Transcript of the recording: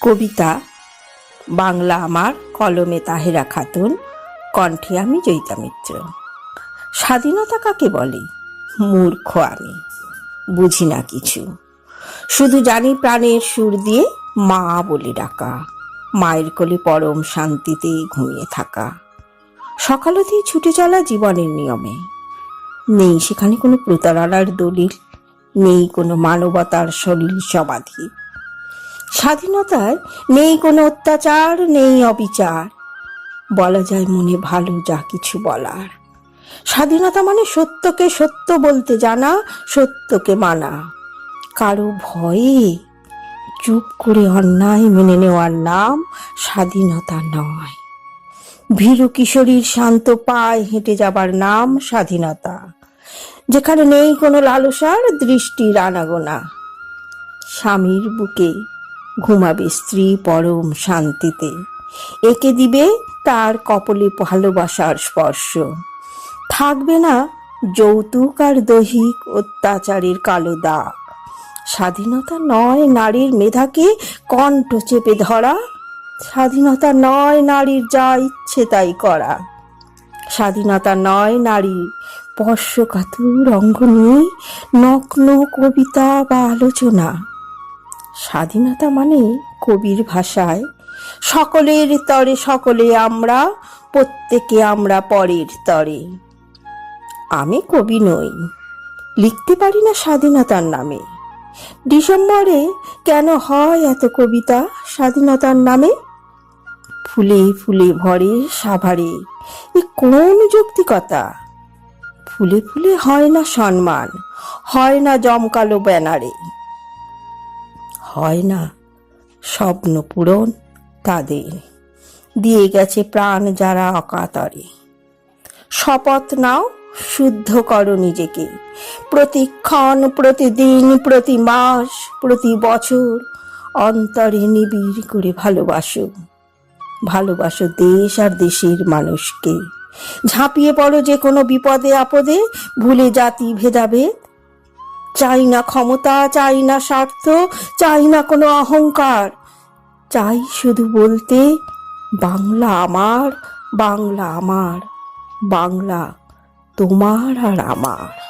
কবিতা, বাংলা আমার কলমে তাহেরা খাতুন, কণ্ঠে আমি জয়িতা মিত্র। স্বাধীনতা কাকে বলে? মূর্খ আমি, বুঝি না কিছু। শুধু জানি প্রাণের সুর দিয়ে মা বলে ডাকা, মায়ের কোলে পরম শান্তিতে ঘুমিয়ে থাকা। সকালতেই ছুটে চলা জীবনের নিয়মে। নেই সেখানে কোনো প্রতারণার দলিল, নেই কোনো মানবতার সলিল সমাধি। স্বাধীনতায় নেই কোনো অত্যাচার, নেই অবিচার। বলা যায় মনে ভালো যা কিছু বলার। স্বাধীনতা মানে সত্যকে সত্য বলতে জানা, সত্যকে মানা। কারও ভয়ে চুপ করে অন্যায় মেনে নেওয়ার নাম স্বাধীনতা নয়। ভীরু কিশোরীর শান্ত পায়ে হেঁটে যাবার নাম স্বাধীনতা। যেখানে নেই কোনো লালসার, দৃষ্টির আনাগোনা। স্বামীর বুকে ঘুমাবে স্ত্রী পরম শান্তিতে। একে দিবে তার কপলে ভালোবাসার স্পর্শ। থাকবে না যৌতুক আর দৈহিক অত্যাচারের কালো দাগ। স্বাধীনতা নয় নারীর মেধাকে কণ্ঠ চেপে ধরা। স্বাধীনতা নয় নারীর যা ইচ্ছে তাই করা। স্বাধীনতা নয় নারীর স্পর্শকাতুর অঙ্গ নিয়ে নগ্ন কবিতা বা আলোচনা। স্বাধীনতা মানে কবির ভাষায়। সকলের তরে সকলে আমরা, প্রত্যেকে আমরা পরের তরে। আমি কবি নই, লিখতে পারি না স্বাধীনতার নামে। ডিসেম্বরে কেন হয় এত কবিতা স্বাধীনতার নামে? ফুলে ফুলে ভরে সাভারে, এ কোন যৌক্তিকতা? ফুলে ফুলে হয় না সম্মান, হয় না জমকালো ব্যানারে। হয় না। স্বপ্ন পূরণ তাদের। দিয়ে গেছে প্রাণ যারা অকাতরে। শপথ নাও, শুদ্ধ করো নিজেকে। প্রতিক্ষণ, প্রতিদিন, প্রতি মাস, প্রতি বছর অন্তরে নিবিড় করে ভালোবাসো। ভালোবাসো দেশ আর দেশের মানুষকে। ঝাঁপিয়ে পড়ো যে কোনো বিপদে, আপদে, ভুলে জাতি ভেদাভেদ চাই না ক্ষমতা, চাই না স্বার্থ, চাই না কোনো অহংকার। চাই শুধু বলতে, বাংলা আমার বাংলা আমার, বাংলা তোমার আর আমার।